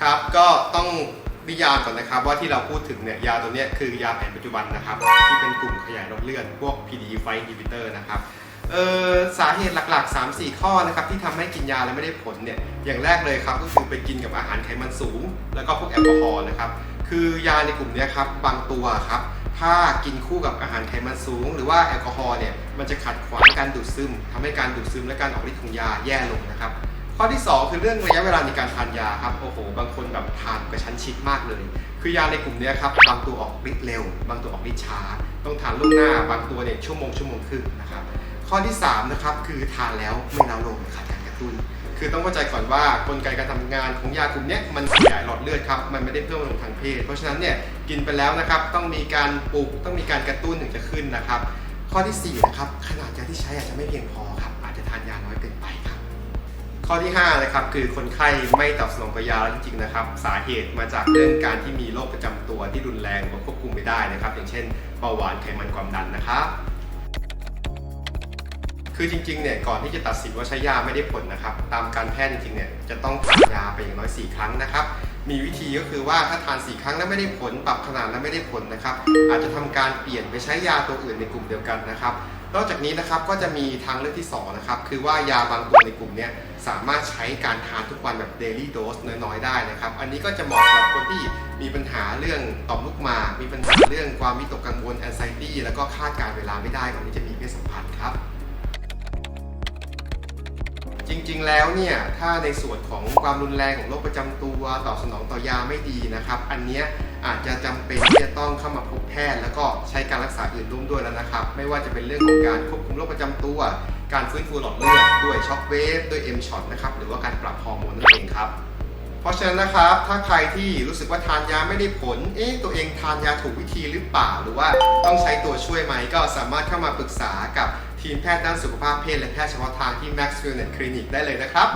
ครับก็ต้องนิยามก่อนนะครับว่าที่เราพูดถึงเนี่ยยาตัวนี้คือยาแผนปัจจุบันนะครับ ที่เป็นกลุ่มขยายหลอดเลือดพวก PDE5 inhibitor นะครับเออสาเหตุหลัก ๆ 3-4 ข้อนะครับที่ทำให้กินยาแล้วไม่ได้ผลเนี่ยอย่างแรกเลยครับก็คือไปกินกับอาหารไขมันสูง แล้วก็พวกแอลกอฮอล์นะครับคือยาในกลุ่มนี้ครับบางตัวครับถ้ากินคู่กับอาหารไขมันสูง หรือว่าแอลกอฮอล์เนี่ยมันจะขัดขวางการดูดซึมทำให้การดูดซึมและการออกฤทธิ์ของยาแย่ลงนะครับ ข้อที่ 2 คือเรื่องระยะเวลาในการทานยาครับโอ้โหบางคนแบบทานกระชั้นชิดมากเลย คือยาในกลุ่มนี้ครับบางตัวออกฤทธิ์เร็ว บางตัวออกฤทธิ์ช้า ต้องทานล่วงหน้าบางตัวเนี่ยชั่วโมงชั่วโมงครึ่งนะครับข้อที่3นะครับคือทานแล้วไม่เล้าลงขาดการกระตุ้นคือต้องเข้าใจก่อนว่ากลไกการทำงานของยากลุ่มนี้มันขยายหลอดเลือดครับมันไม่ได้เพิ่มลงทางเพศ เพราะฉะนั้นเนี่ยกินไปแล้วนะครับต้องมีการปลุกต้องมีการกระตุ้นถึงจะขึ้นนะครับ ข้อที่สี่นะครับขนาดยาที่ใช้อาจจะไม่เพียงพอครับอาจจะทานยาน้อยเกินไปครับ ข้อที่5นะครับคือคนไข้ไม่ตอบสนองต่อยาแล้วจริงๆนะครับ สาเหตุมาจากเรื่องการที่มีโรคประจำตัวที่รุนแรงกว่าควบคุมไม่ได้นะครับ อย่างเช่นเบาหวานไขมันความดันนะครับคือจริงๆ เนี่ย ก่อนที่จะตัดสินว่าใช้ยาไม่ได้ผลนะครับ ตามการแพทย์จริงๆ เนี่ย จะต้องทานยาไปอย่างน้อย 4 ครั้งนะครับ มีวิธีก็คือว่าถ้าทาน 4 ครั้งแล้วไม่ได้ผล ปรับขนาดแล้วไม่ได้ผลนะครับ อาจจะทำการเปลี่ยนไปใช้ยาตัวอื่นในกลุ่มเดียวกันนะครับ นอกจากนี้นะครับก็จะมีทางเลือกที่2นะครับคือว่ายาบางตัวในกลุ่มนี้สามารถใช้การทานทุกวันแบบ daily dose น้อยๆ ได้นะครับ อันนี้ก็จะเหมาะสำหรับคนที่มีปัญหาเรื่องต่อมลูกหมากมีปัญหาเรื่องความวิตกกังวล anxiety แล้วก็คาดการเวลาไม่ได้ก่อนที่จะมีเพศสัมพันธ์ครับ จริงๆ แล้วเนี่ยถ้าในส่วนของความรุนแรงของโรคประจำตัวตอบสนองต่อยาไม่ดีนะครับ อันเนี้ยอาจจะจำเป็นที่จะต้องเข้ามาพบแพทย์ แล้วก็ใช้การรักษาอื่นร่วมด้วยแล้วนะครับ ไม่ว่าจะเป็นเรื่องของการควบคุมโรคประจำตัว การฟื้นฟูหลอดเลือดด้วยช็อคเวฟด้วยเอ็มช็อตนะครับหรือว่าการปรับฮอร์โมนนั่นเองครับเพราะฉะนั้นนะครับถ้าใครที่รู้สึกว่าทานยาไม่ได้ผล เอ๊ะตัวเองทานยาถูกวิธีหรือเปล่า หรือว่าต้องใช้ตัวช่วยไหมก็สามารถเข้ามาปรึกษากับ ทีมแพทย์ด้านสุขภาพเพศและแพทย์เฉพาะทางที่ Max Wellness Clinic ได้เลยนะครับ